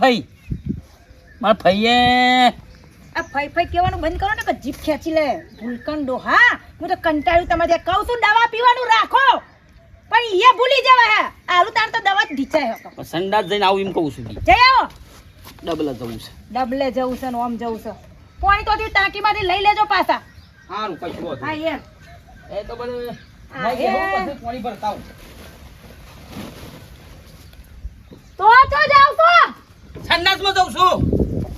ફઈ. મારા ફઈએ. આ ફઈ ફઈ કહેવાનું બંધ કરો ને કે જીભ ખેંચી લે. ભૂલકંડો હા હું તો કંટાળ્યું તમારે કહું છું દવા પીવાનું રાખો. પણ એ ભૂલી જવા હે. આલુ તાર તો દવા ઢીચાય હતો સંડાસ જઈને આવું એમ કહું છું જઈ આવો. ડબલ જવું છે. ડબલે જવું છે ને ઓમ જવું છે. પાણી તો ટાંકીમાંથી લઈ લેજો પાછા. સારું કશું હા. એમ. એ તો બધું ભાઈ, પાણી ભરતા તો તો જાવ છો? સંડાસમાં જઉં છું.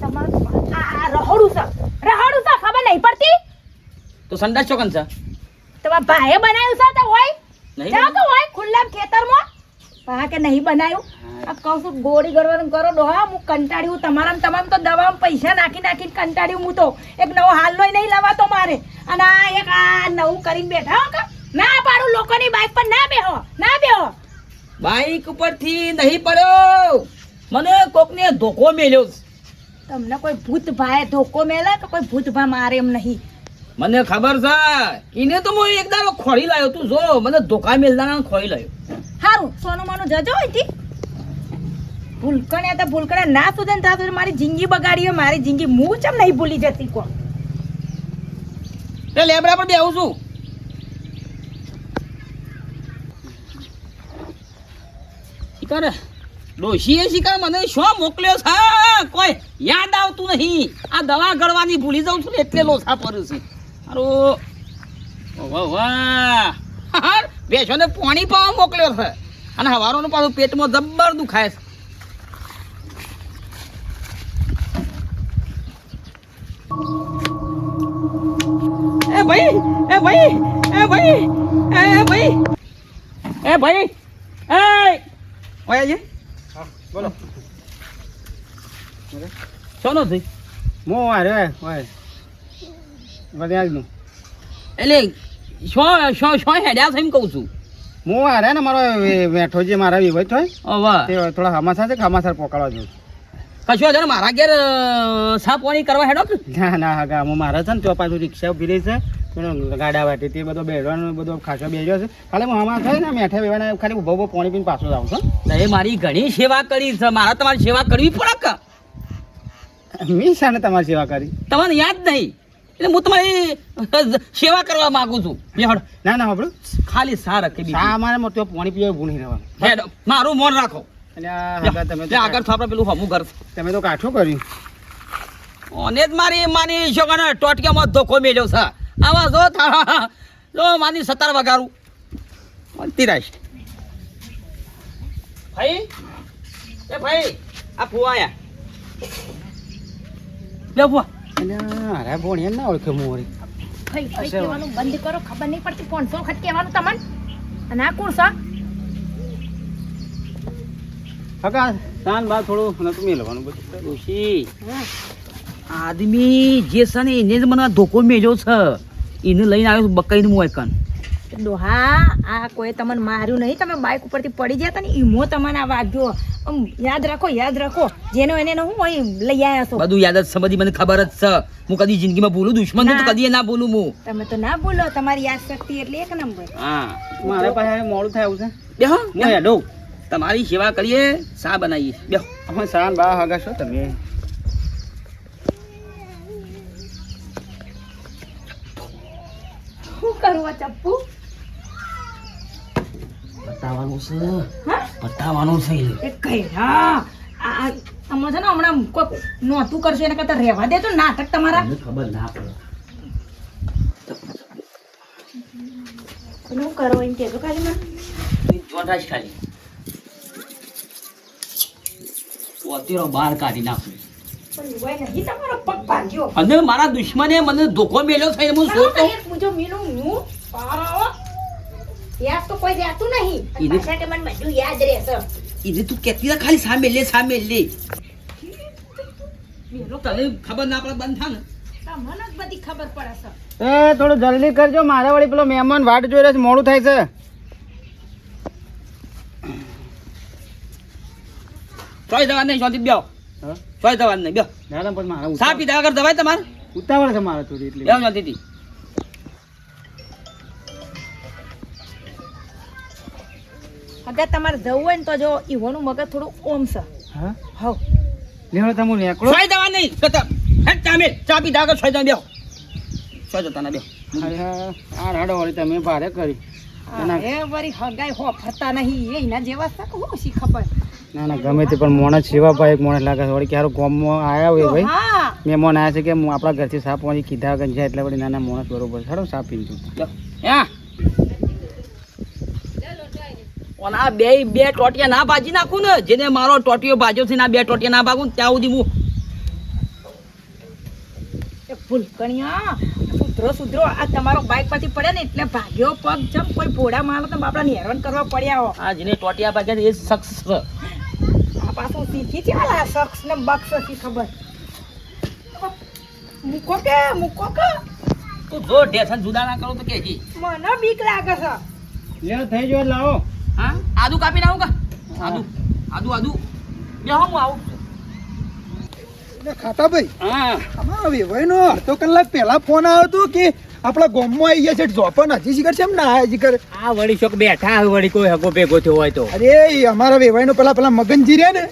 તમારું આ આ રહોડું છે. રહોડું છે ખબર નહીં પડતી. તો સંડાસ ચોકન છે? તમારા ભાઈએ બનાવ્યું છે તો હોય. નહીં જાઓ બનાવ્યું? હોય ખુલ્લા ખેતરમાં. કે નહીં બનાવ્યું? આ કહું છું ગોળી ગરવાનું કરો ડોહા હું કંટાળ્યું તમારા તમામ તો દવામાં પૈસા નાખી નાખીને કંટાળ્યું હું તો. એક નવો હાલનો નહીં લવાતો મારે. અને આ એક આ નવું કરીને બેઠા હો ના પાડું લોકોની બાઈક પર ના બેહો ના બેહો. બાઈક ઉપરથી નહીં પડ્યો. મને કોકને ધોકો મેલ્યો. તમને કોઈ ભૂત ભાઈ ધોકો મેલે કે કોઈ ભૂત ભા મારે એમ નહીં? મને ખબર છે. એને તો હું એક દાડો ખોળી લાવ્યો તું જો મને ધોકા મેલદાના ખોળી લાવ્યો સારું સોનું માનું જજો અહીંથી. ભૂલકણે તો ભૂલકણે ના સુધે ને ત્યાં મારી જિંદગી બગાડી મારી જિંદગી હું ચમ નહીં ભૂલી જતી કોણ? એટલે લેબડા પર બેહું છું. શિકાર ડોશીએ શિકાર મને શો મોકલ્યો છે? કોઈ યાદ આવતું નહીં. આ દવા ગળવાની ભૂલી જાઉં છું ને એટલે લોસા પડ્યું છે. હારું વાહ બેસોને પાણી પાવા મોકલ્યો છે. અને હવારોનું પાછું પેટમાં જબ્બર દુખાય છે. એ ભાઈ એ ભાઈ એ ભાઈ એ ભાઈ એ ભાઈ, એ, ઓય બોલો. સોનો થઈ મો અરે ઓય. વધ્યાજનું એટલે શું શું શું હેડ્યા એમ કહું છું. મો અરે ને મારો વેઠો જે મારા ઓ વાહ. તે થોડા હમાસા છે કે હમાસર પોકાડવા કશું મારા ઘેર સાફ પાણી કરવા હેડો ના ના હા હું મારા છે ને તો પાછું રિક્ષા ઊભી રહી છે. ગાડા વાટી તે બધો બેડવાનો બધો ખાસો બેડ્યો છે. ખાલી હું હમણાં થાય ને મેઠા બેવાના ખાલી ઊભો ઊભો પાણી પીને પાછો જાઉં છું. એ મારી ઘણી સેવા કરી છે. મારા તમારી સેવા કરવી પડે કે? મી શાને તમારી સેવા કરી? તમને યાદ નહીં. એટલે હું તમારી સેવા કરવા માંગુ છું. ના ના આપણું ખાલી સા રાખી બીજી. અમારે મોટો પાણી પીવા ઊભું નહીં રહેવાનું. મારું મોન રાખો. અને તમે આગળ આપણે પેલું હમું ઘર. તમે તો કાઠું કર્યું. ઓને જ મારી માની છોકરાને ટોટકામાં ધોકો મેળ્યો છે. આવા જો થા જો માની સતાર વગારું. તિરાશ ભાઈ? એ ભાઈ આ ફુવા આયા. લે ફુવા એટલે અરે ભોણિયા ના ઓળખે મોરી. કહેવાનું બંધ કરો ખબર નહીં પડતી પાંચસો વખત કહેવાનું તમને. અને આ કોણ છે? હગા સાન બા થોડું નતું મેલવાનું બધું. ડોશી. આદમી જે છે ને એને જ મને ધોકો મેજો છે. એને લઈને આવ્યો છું બકાઈને કન ડોહા આ કોઈ તમને માર્યું નહીં. તમે બાઇક ઉપરથી પડી ગયા હતા ને ઈમો તમને આ વાગ્યો. આમ યાદ રાખો યાદ રાખો. જેનો એને હું અહીં લઈ આવ્યા છો. બધું યાદ જ છે બધી મને ખબર જ છે. હું કદી જિંદગીમાં ભૂલું દુશ્મન તો ના. કદી ના ભૂલું હું. તમે તો ના ભૂલો તમારી યાદ શક્તિ એટલે એક નંબર. હા. મારે પાસે મોડું થાય એવું છે. બેહો હું હેડો. તમારી સેવા કરીએ સા બનાવીએ? બેહો. અમે સાન બા હગા છો તમે. શું ચપ્પુ? બતાવવાનું છે. હા? બતાવવાનું છે. એ કઈ હા. આ તમે છે ને હમણાં કોઈ નોતું કરશે એના કરતા રહેવા દેજો નાટક તમારા. ખબર ના પડે. શું કરો એમ કહેજો ખાલી મને? તું જોટાશ ખાલી. અત્યારે બહાર કાઢી નાખું. અને મારા દુશ્મને મને ધોકો મેલ્યો થઈને હું સોચતો મુજો મીનું હું પારો યાદ તો કોઈ જાતું નહીં. એને કે મને બધું યાદ રહેશે એને તું કેતી ખાલી સામે લે સામે લે. તને ખબર ના પડે બંધ થા ને. મને જ બધી ખબર પડે છે. એ થોડું જલ્દી કરજો મારા વાળી પેલો મહેમાન વાટ જોઈ રહ્યો છે મોડું થાય છે. ચોઈ દવા નહીં જોતી બેહો હા? ચોય દવા નહીં બે દાદા પણ મારા સા પીધા વગર દવાય તમારે? ઉતાવળ છે મારા થોડી એટલે. બેહો શાંતિથી અગર તમારે જવું હોય ને તો જો ઈવોનું મગજ થોડું ઓમ છે. હા? હવ. લેવો તમે નીકળો. સોય દવા નહીં. કતા હે તમે ચા પીધા આગળ સોય જવા બેહો. સોય જતા ના બેહો. અરે આ રાડો વાળી તમે ભારે કરી. એ વળી હગાઈ હો ફરતા નહીં એના જેવા છે હું શી ખબર? ના ના ગમે તે પણ મોણસ સેવા ભાઈ એક મોણસ લાગે વળી ક્યારો ગામમાં આવ્યા હોય ભાઈ મહેમાન આવ્યા છે કે હું આપણા ઘરથી સાપ વાળી કીધા વગર જાય એટલે વળી નાના મોણસ બરોબર સારો સાપ. યા ઓલા બે બે ટોટિયા ના ભાજી નાખું ને જેને મારો ટોટિયો ભાજ્યો છે ને બે ટોટિયા ના ભાગું ત્યાં સુધી હું ભૂલકણિયા સુધરો સુધરો આ તમારો બાઇક પરથી પડ્યા ને એટલે ભાગ્યો પગ જમ કોઈ ભોળા મારો તો બાપડાને હેરાન કરવા પડ્યા હો. આ જેને ટોટિયા ભાગ્યા એ શખ્સ આ પાછો શીખી છે આ શખ્સ ને બક્ષ ખબર? મૂકો કે મૂકો કે. તું જો ઢેસન જુદા ના કરો તો કેજી. મને બીક લાગે છે. લે થઈ જો લાવો. હા? આદુ કાપી નાખું કા? આદુ આદુ આદુ. બે હું આવું. ખાતા ભાઈ? હા. આમાં વેવાઈનો અડધો કલાક પહેલા ફોન આવ્યો હતો કે આપણા ગામમાં આવી ગયા છે જોપન હજી શીખર છે એમ ના આયા શીખર. આ વળી શોક બેઠા હોય વળી કોઈ હગો ભેગો થયો હોય તો. અરે અમારા અમારા વેવાઈનો પેલા પેલા મગનજી રહ્યા ને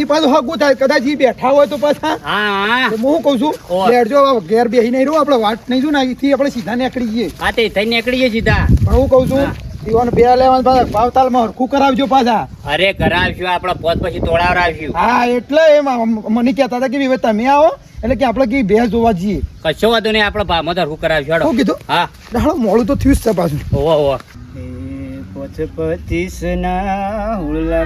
ઈ પાછું હગો થાય કદાચ ઈ બેઠા હોય તો પાછા. હા હા. શું કહું છું બેઠજો ઘેર બેસી નહીં રહું આપણે વાત નહીં છું ને અહીંથી આપણે સીધા નીકળી જઈએ. હા તે થઈ નીકળીએ સીધા. પણ હું કહું છું હા. દીવાનો બે લેવાનું પાછા. ભાવતાલમાં હરખું કરાવજો પાછા. અરે કરાવશું આપડે પોત પછી તોડાવરાવશું હા એટલે એમ મને કહેતા હતા કે ભાઈ તમે આવો. એટલે કે આપણે કઈ ભેંસ જોવા જઈએ. કશો વાંધો નહીં આપડે ભાવ તો હું કરાવશું હેડો. શું કીધું? હા. હાડો મોડું તો થયું છે પાછું. ઓવો ઓવો પચીસ ના હુળલા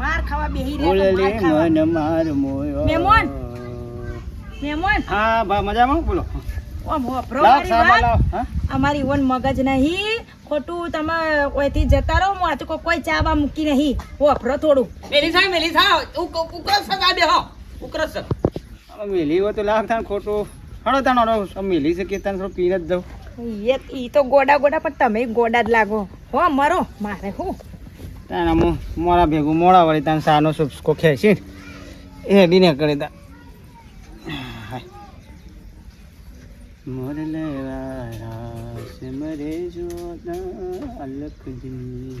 માર ખાવા બેહી રહ્યા તો માર મોયો. મહેમાન. મહેમાન હા બા મજામાં? બોલો. ઓમ હોભરો લાવ મારી સાબા વાત. લાવ હા? અમારી વન મગજ નહીં. ખોટું તમે ઓયથી જતા રહો હું આ તો કોઈ ચા બા મૂકી નહીં. હોભરો થોડું. મેલી સાહેબ મેલી સાહેબ ઉકરસ સગા બે હો. ઉકરસ સગ મેલી હોય તો લાખ તાણ ખોટું. હળો તાણ હળો મેલી છે કે તાણ થોડું પીને જ દઉં. એ ઈ તો ગોડા ગોડા પણ તમે ગોડા જ લાગો. હો મરો. મારે હું? તાણ હું મોડા ભેગું મોડા વળી તને સાનો સુપકો ખેંચી એ બી ને કરી દા. મોરલે વાળા સે મરે જોના અલક દી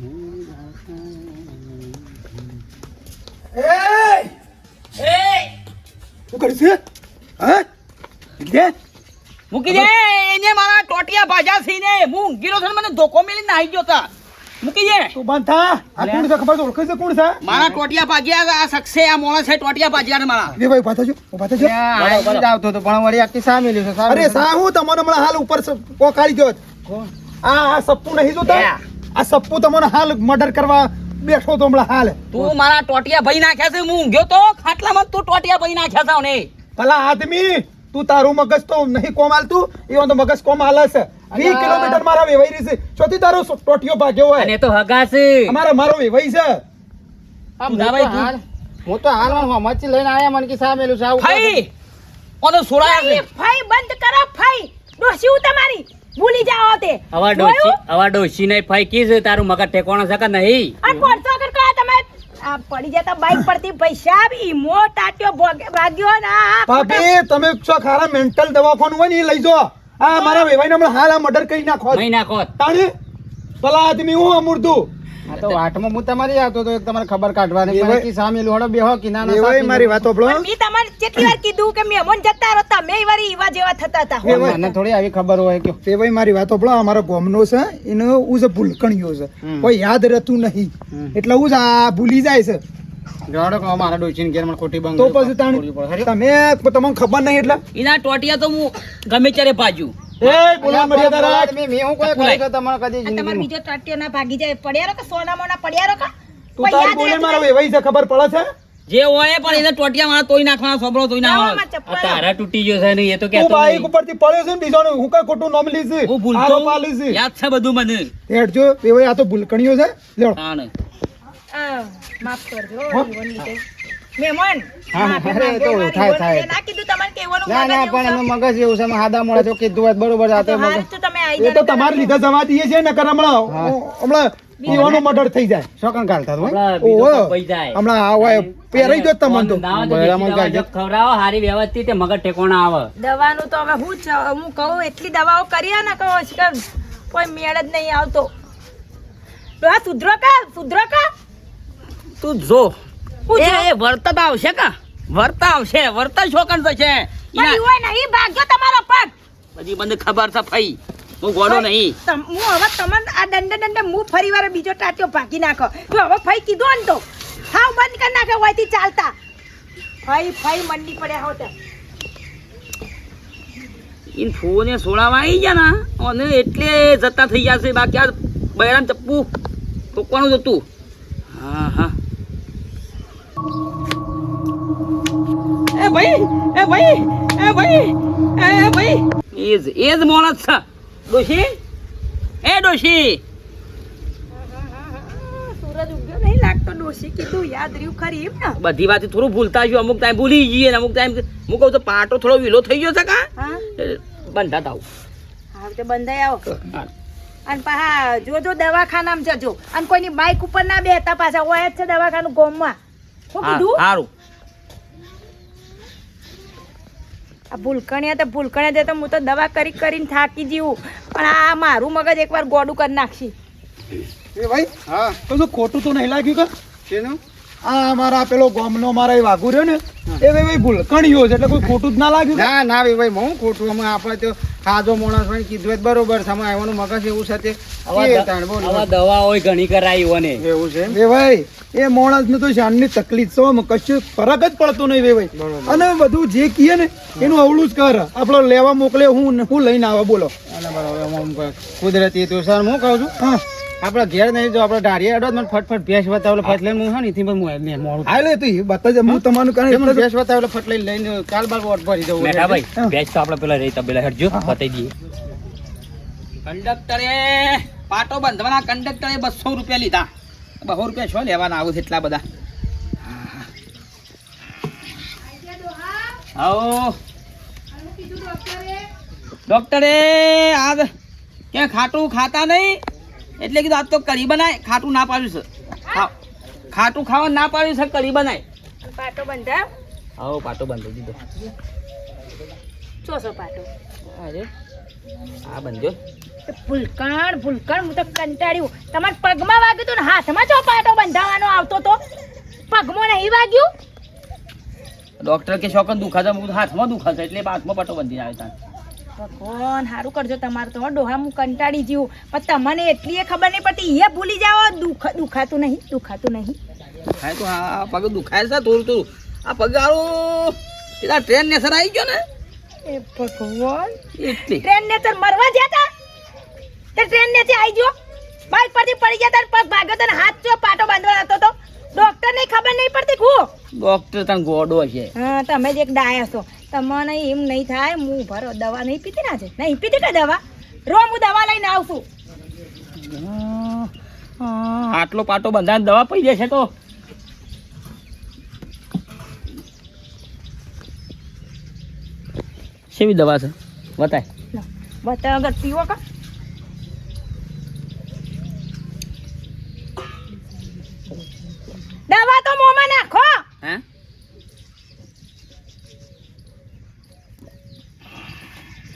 શું હા? લે મૂકી દે એને મારા ટોટિયા ભાજા થઈને હું ઊંઘી રહ્યો મને ધોકો મેલી નાહી ગયો તા. મૂકી દે. તું બંધ થા. આ કોણ છે? ખબર ઓળખે છે કોણ છે? મારા ટોટિયા ભાગ્યા આ શખ્સે આ માણસ છે ટોટિયા ભાગ્યા ને મારા. લે ભાઈ ઊભા થજો ઊભા થજો. આવતો તો પણ વળી આખી સામે મેલ્યું છે અરે સા હું તમને હમણાં હાલ ઉપર પોકાળી ગયો કોણ? આ આ સપ્પુ નહીં જોતા? આ સપ્પુ તમને હાલ મર્ડર કરવા બેઠો તો હમણાં હાલ. તું મારા ટોટિયા ભાઈ નાખ્યા છે હું ઊંઘ્યો તો? ખાટલામાં તું ટોટિયા ભાઈ નાખ્યા છે ને ભલા આદમી. તું તારું મગજ તો નહીં કોમ હાલતું એવો તો મગજ કોમ હાલે છે. વીસ કિલોમીટર મારા વેવાઈ રહી છે. ચોથી તારો ટોટિયો ભાગ્યો હોય. અને તો હગા છે અમારા મારો વેવાઈ છે. આમ દાવાઈ તું હું તો હાલ મચ્છી લઈને આયા મન કે સામેલું મેલું સા ભાઈ ઓનો સોરાયા ફઈ છે. ફઈ બંધ કરો ફઈ. ડોસી હું તમારી? ભૂલી જાઓ તે. આવા ડોશી ડોસી ડોશી ને ફાઈકી છે તારું મગજ ઠેકોણો સકા કે નહીં? આ પડતો તમે આ પડી જતા બાઈક પરથી પૈસા ઈમો ટાટ્યો ભોગે- ભાગ્યો ને ભાભી તમે છો ખારા મેન્ટલ દવાખાનું હોય ને એ લઈ જો. આ મારા વેવાઈ હમણાં હાલ આ મર્ડર કરી નાખો. નહીં નાખો. તાણે? ભલા આદમી હું અમૂર્તું આ તો વાટમાં હું તમારી આવતો તો એક તમારે ખબર કાઢવાની પણ કે સામે લોડો બેહો કે ના ના વેવાઈ મારી વાત સાંભળો પણ મેં કેટલી વાર કીધું કે મહેમાન જતા રહો તમે વારી ઈવા જેવા થતા હતા. મને થોડી આવી ખબર હોય કે વેવાઈ મારી વાત સાંભળો અમારો ગોમનો છે એનો હું છે છે. કોઈ યાદ રહેતું નહીં. એટલે હું આ ભૂલી જાય છે. જોડો કહો મારા ડોચીન ઘેર મને ખોટી બંગ તો પછી તમે તમને ખબર નહીં એટલે? એના ટોટિયા તો હું ગમે ત્યારે ભાજ્યું એ બોલવા મર્યાદા રાખ. મેં હું કોઈ પુલાય. તો તમારે કદી આ તમારો બીજો ટાટ્યો ના ભાગી જાય. પડ્યા રહો કે સોના મોના પડ્યા રહો કે? તું કોઈ બોલે મારો નહીં? છે ખબર પડે છે? જે હોય પણ એને ટોટિયા મારા તોય નાખવાના સોબળો તોય ના લાવવામાં આવે ચપ્પલ આ તારા તૂટી ગયો છે ને એ તો તું બાઈક ઉપરથી પડ્યો છે ને બીજાનું હું કઈ ખોટું નામ લીધી? હું ભૂલતો આરોપ યાદ છે બધું મને. હેડજો આ તો ભૂલકણીયો છે. માફ કરજો. મહેમાન. હા, અરે, તો થાય, થાય. ના કીધું તમારે કહેવાનું ના ના મગજ પણ એવું મગજ એવું છે હાદા મોડા જો કીધું હોય બરોબર આ તો તો મગજ તો તમે આઈ તો જાઓ તમારે જવા દઈએ છે નકર હમણાં હમણાં પીવાનું મર્ડર થઈ જાય. શોકન કાઢતા હોય? ઓહો. કોક પઈ જાય. હમણાં આ હોય પહેરાઈ દો તમને તો. ના હોય તો બૈરામાં દેશી દવા ગાજર. જો ખવડાવો હારી વ્યવસ્થિત મગજ ટેકોણા આવે. દવાનું તો હવે હું જ હું કહું એટલી દવાઓ કરીએ ને કહો કે કોઈ મેળ જ નહીં આવતો. આ સુધરો કા સુધરો કા? તું જો. એ. વર્તત આવશે કા? વર્તા આવશે વર્તા શોકન થશે પણ ઈના- ઈવોય નહીં ભાગ્યો તમારો પગ. બધી મને ખબર છે ફઈ. હું ગોડો નહીં. હું હવે તમને આ દંડે દંડે હું ફરી વાર બીજો ટાટ્યો ભાગી નાખો. તો હવે ફઈ કીધું ને તો. હાવ બંધ કરી નાખે હોયથી ચાલતા. ફઈ ફઈ મંડી પડ્યા હો તે ઈન ફોને સોળાવા આવી ગયા ના? અને એટલે જતા થઈ ગયા છે. બાકી આ બૈરામ ચપ્પુ તો કોણ હતું. હા હા. એ ભાઈ એ ભાઈ એ ભાઈ એ ભાઈ. એ જ એ જ માણસ છે. ડોશી? એ ડોશી. સૂરજ ઉગ્યો નહીં લાગતો ડોશી કીધું યાદ રહ્યું ખરી એમ ને? બધી વાત થોડું ભૂલતા છું અમુક ટાઈમ ભૂલી જઈએ ને અમુક ટાઈમ હું કહું તો પાટો થોડો વીલો થઈ ગયો છે કા? બંધા બંધાતા હા તો બંધાઈ આવો. અને પાછા જોજો દવાખાનામાં જજો. અને કોઈની બાઇક ઉપર ના બેતા પાછા હોય જ છે દવાખાનું ગોમમાં. સારું આ ભૂલકણિયા તો ભૂલકણિયા દે તો હું તો દવા કરી કરીને થાકી જીવું. પણ આ મારું મગજ એકવાર ગોડું કરી નાખશી. એ ભાઈ હા. તો ખોટું તો નહીં લાગ્યું કે? આ અમારા પેલો ગોમનો મારા એ વાઘુ રહ્યો ને એ ભાઈ ભૂલકણીયો છે એટલે કોઈ ખોટું જ ના લાગ્યું? ના ના ભાઈ હું ખોટું. અમે આપણે તો ખાધો માણસ હોય કીધું જ બરોબર છે આમાં આવવાનું મગજ એવું. આવા દવા હોય ઘણી કરાઈ ઓને એવું છે? એ ભાઈ એ માણસને તો શાનની તકલીફ છે કશું ફરક જ પડતો નહીં ભાઈ અને બધું જે કીએ ને એનું અવળું જ કર. આપણો લેવા મોકલે હું હું લઈને આવે બોલો. કુદરતી તો સર હું કહું છું? હા. આપણા ઘેર નહીં જો આપડે ઢારી અડો મને ફટફટ ભેંસ બતાવેલો ફટ લઈને હું હા ને એથી હું લે મોડું હા તો એ બતા હું તમારું થાય. મને કાંઈ ભેંસ ફટ લઈને લઈને કાલ બાર વોટ ભરી દઉં ભાઈ હા. તો આપણે પેલા રહી તબેલા હટજો બતાવી દઈએ. કંડક્ટરે પાટો બંધવાના કંડક્ટરે બસો રૂપિયા લીધા. બસો રૂપિયા છો લેવાના આવું છે એટલા બધા? આવો. ડોક્ટરે આજ ક્યાં ખાટું ખાતા નહીં? એટલે કીધું આજ તો કઢી બનાય ખાટું ના પાડ્યું છે. ખાટું ખાવા ના પાડ્યું છે કઢી બનાય. પાટો બંધાવ આવો પાટો બંધી દીધો. ચોસો પાટો. અરે આ બંધ્યો. ભૂલકણ ભૂલકણ હું તો કંટાળ્યું. તમારા પગમાં વાગ્યું તું ને હાથમાં ચો પાટો બંધાવાનો આવતો તો? પગમાં નહીં વાગ્યું? ડોક્ટર કે શોકન દુખાતા હું હાથમાં દુખાશે એટલે હાથમાં પાટો બંધી આવે ત્યાં ભગવાન સારું કરજો તમારે તો ડોહા હું કંટાળી જીવું પણ તમને એટલી એ ખબર નહીં પડતી એ ભૂલી જાઓ દુખ દુખાતું નહીં દુખાતું નહીં. દુખાય તો હા આ પગ દુખાય છે થોડું થોડું. આ પગ આરો પેલા ટ્રેન ને સર આવી ગયો ને. એ ભગવાન. એટલે. ટ્રેન ને તો મરવા ગયા તા? તે ટ્રેન ને આવી ગયો? બાઇક પરથી પડી ગયા હતા પગ ભાગ્યો તને હાથ જો પાટો બાંધવાનો હતો તો? ડોક્ટર ને ખબર નહીં પડતી ખુ ડોક્ટર તને ગોડો છે. હા તમે જ એક ડાયા છો. તમને એમ નહીં થાય હું ભરો દવા નહીં પીતી ના છે નહીં પીતી કે દવા? રો હું દવા લઈને આવશું. આટલો પાટો બંધાને દવા પી જશે તો. કેવી દવા છે? બતાય. બતાય અગર પીવો કા દવા તો મોંમાં નાખો હે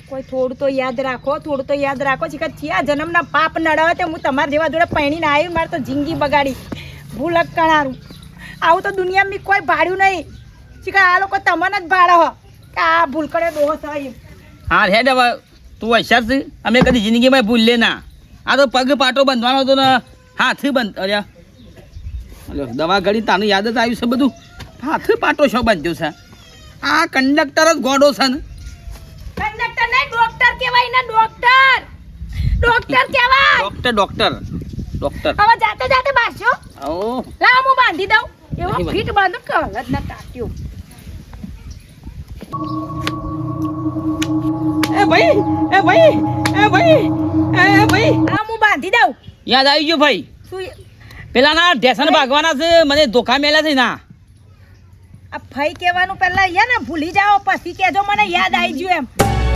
કોઈ થોડું તો યાદ રાખો, થોડું તો યાદ રાખો. છે કે થયા જન્મના પાપ નડાવે તે હું તમારા જેવા જોડે પહેણીને આવી મારે તો જિંદગી બગાડી. ભૂલક કણારું આવું તો દુનિયામાં કોઈ ભાડ્યું નહીં. છે આ લોકો તમને જ ભાડે હો. કે આ ભૂલકડે દોહો થાય હા, હેડ હવે. તું હોશિયાર છે. અમે કદી જિંદગીમાં ભૂલ લે ના. આ તો પગ પાટો બંધવાનો હતો ને હાથ બંધ. અરે દવા ઘડી તાનું યાદ જ આવ્યું છે બધું. હાથ પાટો શો બંધ્યો છે? આ કંડક્ટર જ ગોડો છે ને. કહેવાય ને ડોક્ટર ડોક્ટર કહેવાય. ડોક્ટર ડોક્ટર ડોક્ટર હવે જાતે જાતે બાસ્યો ઓ લાવ હું બાંધી દઉં. એવો ફીટ બાંધો કે હલત ના કાટ્યું એ ભાઈ એ ભાઈ એ ભાઈ એ ભાઈ. લાવ હું બાંધી દઉં. યાદ આવી ગયો ભાઈ. શું પેલા ના ઢેસન ભાગવાના છે મને ધોખા મેલા છે ના. આ ફઈ કહેવાનું પહેલા યા ને ભૂલી જાઓ પછી કહેજો મને યાદ આવી ગયું એમ.